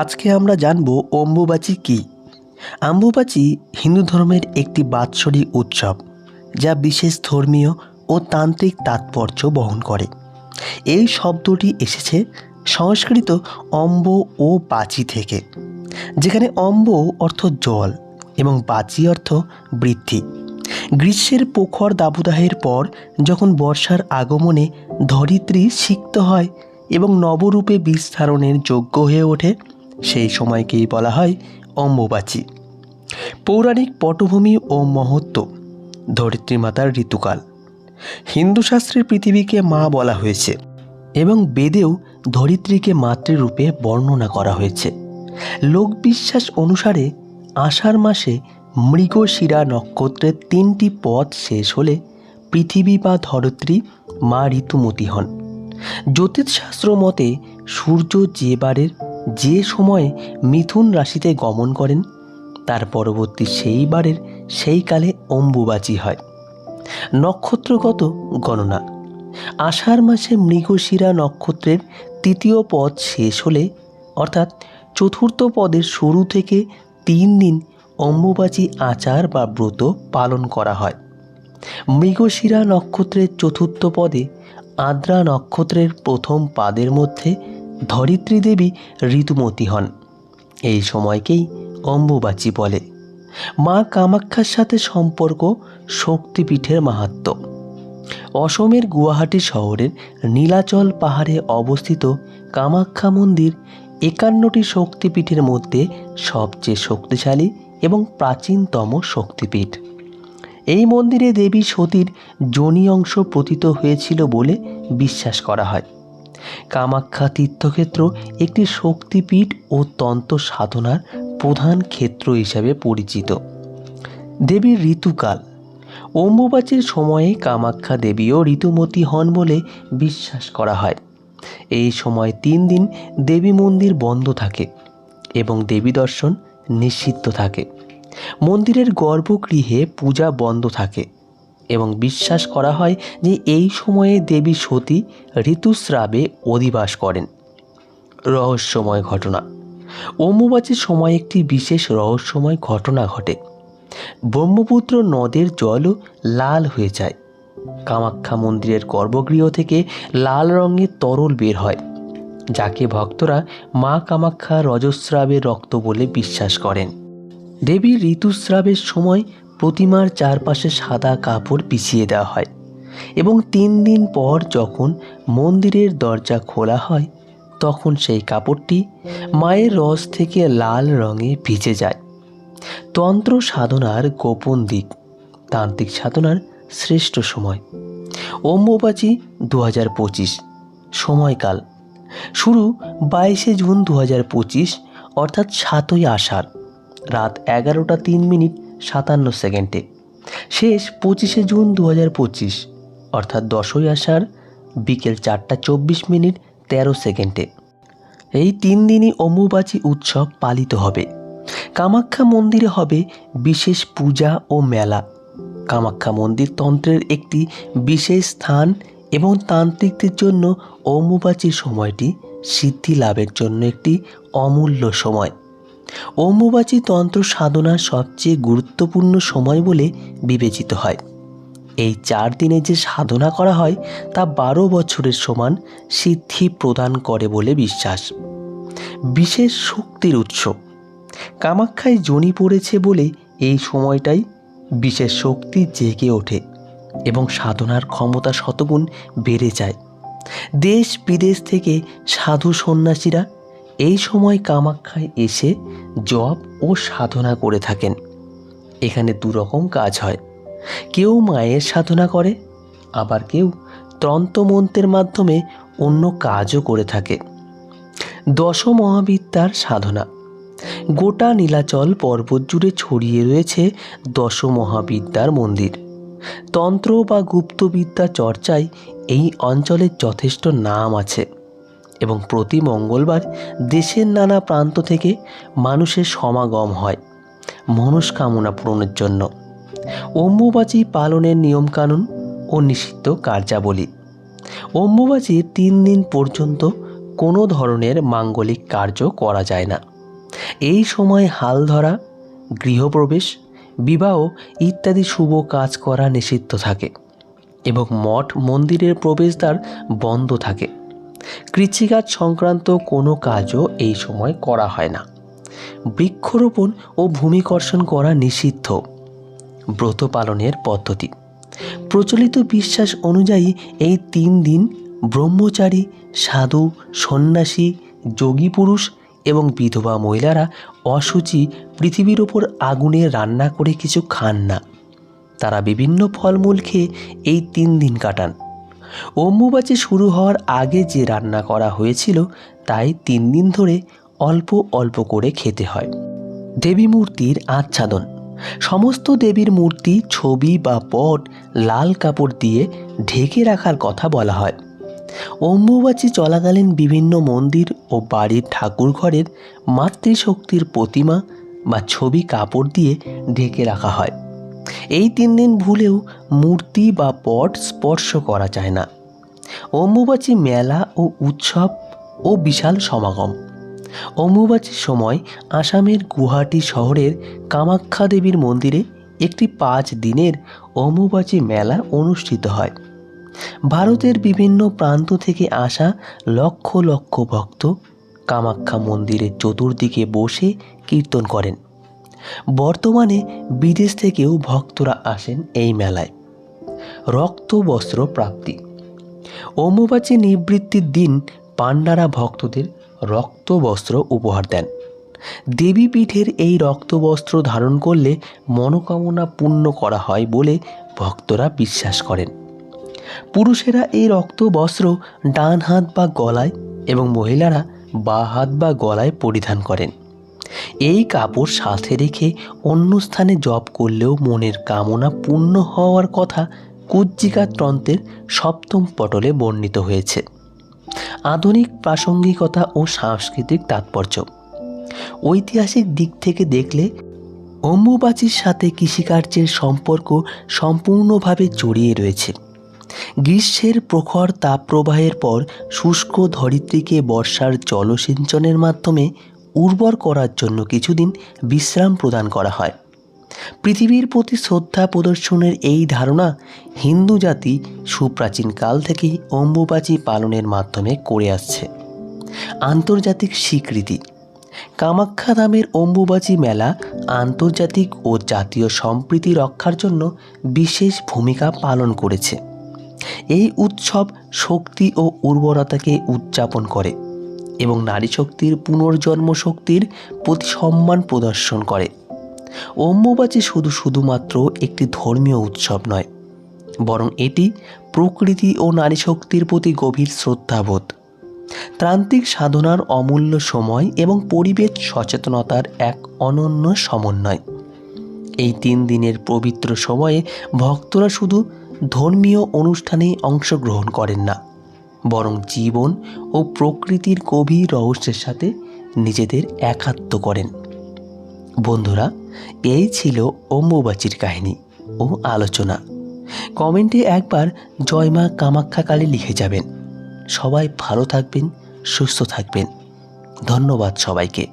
আজকে আমরা জানব অম্বুবাচী কী। অম্বুবাচী হিন্দু ধর্মের একটি বাৎসরিক উৎসব, যা বিশেষ ধর্মীয় ও তান্ত্রিক তাৎপর্য বহন করে। এই শব্দটি এসেছে সংস্কৃত অম্ব ও বাচি থেকে, যেখানে অম্ব অর্থ জল এবং বাচি অর্থ বৃদ্ধি। গ্রীষ্মের পোখর দাবদাহের পর যখন বর্ষার আগমনে ধরিত্রী সিক্ত হয় এবং নবরূপে বিস্তারণের যোগ্য হয়ে ওঠে সেই সময়কেই বলা হয় অম্বুবাচী। পৌরাণিক পটভূমি ও মহত্ব, ধরিত্রী মাতার ঋতুকাল। হিন্দু শাস্ত্রে পৃথিবীকে মা বলা হয়েছে এবং বেদেও ধরিত্রীকে মাতৃরূপে বর্ণনা করা হয়েছে। লোকবিশ্বাস অনুসারে আষাঢ় মাসে মৃগশিরা নক্ষত্রের তিনটি পথ শেষ হলে পৃথিবী বা ধরিত্রী মা ঋতুমতী হন। জ্যোতিষশাস্ত্র মতে সূর্য যে বারের যে সময়ে মিথুন রাশিতে গমন করেন, তার পরবর্তী সেই বারের সেই কালে অম্বুবাচী হয়। নক্ষত্রগত গণনা। আষাঢ় মাসে মৃগশিরা নক্ষত্রের তৃতীয় পদ শেষ হলে, অর্থাৎ চতুর্থ পদের শুরু থেকে তিন দিন অম্বুবাচী আচার বা ব্রত পালন করা হয়। মৃগশিরা নক্ষত্রের চতুর্থ পদে আদ্রা নক্ষত্রের প্রথম পাদের মধ্যে ধরিত্রী দেবী ঋতুমতী হন। এই সময়কেই অম্বুবাচী বলে। মা কামাখ্যার সাথে সম্পর্ক শক্তিপীঠের মাহাত্ম্য অসমের গুয়াহাটি শহরের নীলাচল পাহাড়ে অবস্থিত কামাখ্যা মন্দির একান্নটি শক্তিপীঠের মধ্যে সবচেয়ে শক্তিশালী এবং প্রাচীনতম শক্তিপীঠ। এই মন্দিরে দেবী সতীর যোনি অংশ পতিত হয়েছিল বলে বিশ্বাস করা হয়। কামাখ্যা তীর্থক্ষেত্র একটি শক্তিপীঠ ও তন্ত্র সাধনার প্রধান ক্ষেত্র হিসাবে পরিচিত। দেবীর ঋতুকাল। অম্বুবাচীর সময়ে কামাখ্যা দেবীও ঋতুমতী হন বলে বিশ্বাস করা হয়। এই সময় তিন দিন দেবী মন্দির বন্ধ থাকে এবং দেবী দর্শন নিষিদ্ধ থাকে। মন্দিরের গর্ভগৃহে পূজা বন্ধ থাকে। এবং বিশ্বাস করা হয় যে এই সময়ে দেবী সতী ঋতুস্রাবে অধিবাস করেন। রহস্যময় ঘটনা। অম্বুবাচীর সময় একটি বিশেষ রহস্যময় ঘটনা ঘটে। ব্রহ্মপুত্র নদের জলও লাল হয়ে যায়। কামাখ্যা মন্দিরের গর্ভগৃহ থেকে লাল রঙের তরল বের হয়, যাকে ভক্তরা মা কামাখ্যা রজস্রাবের রক্ত বলে বিশ্বাস করেন। দেবীর ঋতুস্রাবের সময় প্রতিমার চারপাশে সাদা কাপড় পিছিয়ে দেওয়া হয় এবং তিন দিন পর যখন মন্দিরের দরজা খোলা হয়, তখন সেই কাপড়টি মায়ের রস থেকে লাল রঙে ভিজে যায়। তন্ত্র সাধনার গোপন দিক, তান্ত্রিক সাধনার শ্রেষ্ঠ সময়। অম্বুবাচী দু হাজার পঁচিশ, সময়কাল। শুরু বাইশে জুন দু হাজার পঁচিশ, অর্থাৎ সাতই আষাঢ়, রাত এগারোটা তিন মিনিট সাতান্ন সেকেন্ডে। শেষ পঁচিশে জুন দু পঁচিশ, অর্থাৎ দশই আষাঢ়, বিকেল চারটা চব্বিশ মিনিট তেরো সেকেন্ডে। এই তিন দিনই অম্বুবাচী উৎসব পালিত হবে। কামাখ্যা মন্দিরে হবে বিশেষ পূজা ও মেলা। কামাখ্যা মন্দির তন্ত্রের একটি বিশেষ স্থান এবং তান্ত্রিকদের জন্য অম্বুবাচীর সময়টি সিদ্ধি লাভের জন্য একটি অমূল্য সময়। অম্বুবাচী তন্ত্র সাধনার সবচেয়ে গুরুত্বপূর্ণ সময় বলে বিবেচিত হয়। এই চার দিনে যে সাধনা করা হয়, তা বারো বছরের সমান সিদ্ধি প্রদান করে বলে বিশ্বাস। বিশেষ শক্তির উৎস। কামাখ্যায় জনি পড়েছে বলে এই সময়টাই বিশেষ শক্তি জেগে ওঠে এবং সাধনার ক্ষমতা শতগুণ বেড়ে যায়। দেশ বিদেশ থেকে সাধু সন্ন্যাসীরা এই সময় কামাখ্যায় এসে জপ ও সাধনা করে থাকেন। এখানে দুরকম কাজ হয়। কেউ মায়ের সাধনা করে, আবার কেউ তন্ত্রমন্ত্রের মাধ্যমে অন্য কাজও করে থাকে। দশ মহাবিদ্যার সাধনা। গোটা নীলাচল পর্বত জুড়ে ছড়িয়ে রয়েছে দশ মহাবিদ্যার মন্দির। তন্ত্র বা গুপ্তবিদ্যা চর্চায় এই অঞ্চলের যথেষ্ট নাম আছে। এবং প্রতি মঙ্গলবার দেশের নানা প্রান্ত থেকে মানুষের সমাগম হয় মনস্কামনা পূরণের জন্য। অম্বুবাচী পালনের নিয়মকানুন ও নিষিদ্ধ কার্যাবলী। অম্বুবাচীর তিন দিন পর্যন্ত কোনো ধরনের মাঙ্গলিক কার্য করা যায় না। এই সময় হাল ধরা, গৃহপ্রবেশ, বিবাহ ইত্যাদি শুভ কাজ করা নিষিদ্ধ থাকে এবং মঠ মন্দিরের প্রবেশদ্বার বন্ধ থাকে। কৃষিকাজ সংক্রান্ত কোনো কাজও এই সময় করা হয় না। বৃক্ষরোপণ ও ভূমিকর্ষণ করা নিষিদ্ধ। ব্রত পালনের পদ্ধতি। প্রচলিত বিশ্বাস অনুযায়ী এই তিন দিন ব্রহ্মচারী, সাধু, সন্ন্যাসী, যোগী পুরুষ এবং বিধবা মহিলারা অসুচি পৃথিবীর ওপর আগুনে রান্না করে কিছু খান না। তারা বিভিন্ন ফলমূল খেয়ে এই তিন দিন কাটান। অম্বুবাচী শুরু হওয়ার আগে যে রান্না করা হয়েছিল, তাই তিন দিন ধরে অল্প অল্প করে খেতে হয়। দেবী মূর্তির আচ্ছাদন। সমস্ত দেবীর মূর্তি, ছবি বা পট লাল কাপড় দিয়ে ঢেকে রাখার কথা বলা হয়। অম্বুবাচী চলাকালীন বিভিন্ন মন্দির ও বাড়ির ঠাকুর ঘরের মাতৃশক্তির প্রতিমা বা ছবি কাপড় দিয়ে ঢেকে রাখা হয়। এই তিন দিন ভুলেও মূর্তি বা পট স্পর্শ করা যায় না। অম্বুবাচী মেলা ও উৎসব ও বিশাল সমাগম। অম্বুবাচীর সময় আসামের গুয়াহাটি শহরের কামাখ্যা দেবীর মন্দিরে একটি পাঁচ দিনের অম্বুবাচী মেলা অনুষ্ঠিত হয়। ভারতের বিভিন্ন প্রান্ত থেকে আসা লক্ষ লক্ষ ভক্ত কামাখ্যা মন্দিরের চতুর্দিকে বসে কীর্তন করেন। বর্তমানে বিদেশ থেকেও ভক্তরা আসেন এই মেলায়। রক্ত বস্ত্র প্রাপ্তি। অম্বুবাচী নিবৃত্তির দিন পাণ্ডারা ভক্তদের রক্ত বস্ত্র উপহার দেন। দেবীপীঠের এই রক্তবস্ত্র ধারণ করলে মনোকামনা পূর্ণ করা হয় বলে ভক্তরা বিশ্বাস করেন। পুরুষেরা এই রক্ত বস্ত্র ডান হাত বা গলায় এবং মহিলারা বা হাত বা গলায় পরিধান করেন। এই কাপড় সাথে রেখে অন্য স্থানে জপ করলেও মনের কামনা পূর্ণ হওয়ার কথা কুজ্জিকা তন্ত্রের সপ্তম পটলে বর্ণিত হয়েছে। আধুনিক প্রাসঙ্গিকতা ও সাংস্কৃতিক তাৎপর্য। ঐতিহাসিক দিক থেকে দেখলে অম্বুবাচীর সাথে কৃষিকার্যের সম্পর্ক সম্পূর্ণভাবে জড়িয়ে রয়েছে। গ্রীষ্মের প্রখর তাপপ্রবাহের পর শুষ্ক ধরিত্রীকে বর্ষার জলসিঞ্চনের মাধ্যমে উর্বর করার জন্য কিছুদিন বিশ্রাম প্রদান করা হয়। পৃথিবীর প্রতি শ্রদ্ধা প্রদর্শনের এই ধারণা হিন্দু জাতি সুপ্রাচীন কাল থেকেই অম্বুবাচী পালনের মাধ্যমে করে আসছে। আন্তর্জাতিক স্বীকৃতি। কামাখ্যা ধামের অম্বুবাচী মেলা আন্তর্জাতিক ও জাতীয় সম্প্রীতি রক্ষার জন্য বিশেষ ভূমিকা পালন করেছে। এই উৎসব শক্তি ও উর্বরতাকে উদযাপন করে। এবং নারী শক্তির পুনর্জন্ম শক্তির প্রতি সম্মান প্রদর্শন করে। অম্বুবাচী শুধু শুধুমাত্র একটি ধর্মীয় উৎসব নয়, বরং এটি প্রকৃতি ও নারী শক্তির প্রতি গভীর শ্রদ্ধাবোধ। ত্রান্তিক সাধনার অমূল্য সময় এবং পরিবেশ সচেতনতার এক অনন্য সমন্বয়। এই তিন দিনের পবিত্র সময়ে ভক্তরা শুধু ধর্মীয় অনুষ্ঠানেই অংশগ্রহণ করেন না বরং জীবন ও প্রকৃতির গভীর রহস্যের সাথে নিজেদের একাত্ম করেন। বন্ধুরা, এই ছিল অম্বুবাচীর কাহিনী ও আলোচনা। কমেন্টে একবার জয়মা কামাখ্যা কালী লিখে যাবেন। সবাই ভালো থাকবেন, সুস্থ থাকবেন। ধন্যবাদ সবাইকে।